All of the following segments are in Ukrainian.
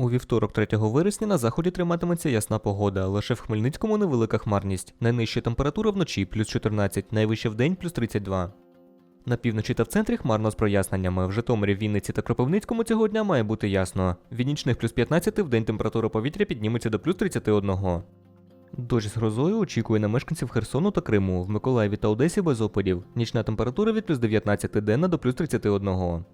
У вівторок 3 вересня на заході триматиметься ясна погода, лише в Хмельницькому невелика хмарність. Найнижча температура вночі плюс 14, найвища вдень плюс 32. На півночі та в центрі хмарно з проясненнями. В Житомирі, Вінниці та Кропивницькому цього дня має бути ясно. Від нічних плюс 15 в день температура повітря підніметься до плюс 31. Дощ з грозою очікує на мешканців Херсону та Криму, в Миколаєві та Одесі без опадів. Нічна температура від плюс 19 денна до плюс 31.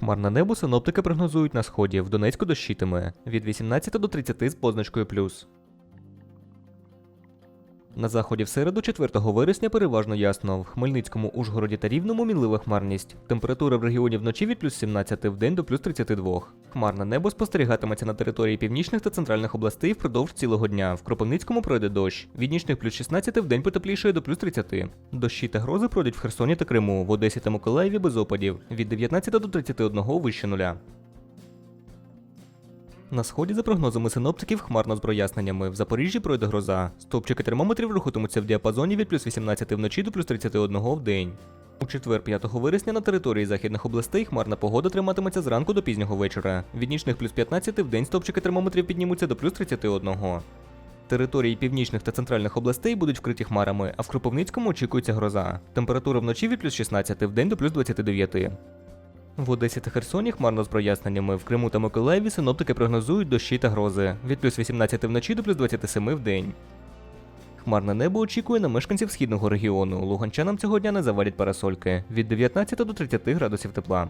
Хмарне небо синоптики прогнозують на сході, в Донецьку дощитиме від 18 до 30 з позначкою плюс. На заході в середу 4 вересня переважно ясно. В Хмельницькому, Ужгороді та Рівному мінлива хмарність. Температура в регіоні вночі від плюс 17 в день до плюс 32. Хмарне небо спостерігатиметься на території північних та центральних областей впродовж цілого дня. В Кропивницькому пройде дощ. Від нічних плюс 16 в день потеплішає до плюс 30. Дощі та грози пройдуть в Херсоні та Криму, в Одесі та Миколаєві без опадів. Від 19 до 31 вище нуля. На сході, за прогнозами синоптиків, хмарно з проясненнями. В Запоріжжі пройде гроза. Стовпчики термометрів рухатимуться в діапазоні від плюс 18 вночі до плюс 31 в день. У четвер 5 вересня на території західних областей хмарна погода триматиметься зранку до пізнього вечора. Від нічних плюс 15 в день стовпчики термометрів піднімуться до плюс 31. Території північних та центральних областей будуть вкриті хмарами, а в Кропивницькому очікується гроза. Температура вночі від плюс 16 в день до плюс 29. В Одесі та Херсоні хмарно з проясненнями. В Криму та Миколаєві синоптики прогнозують дощі та грози від плюс 18 вночі до плюс 27 в день. Хмарне небо очікує на мешканців східного регіону. Луганчанам цього дня не завадять парасольки від 19 до 30 градусів тепла.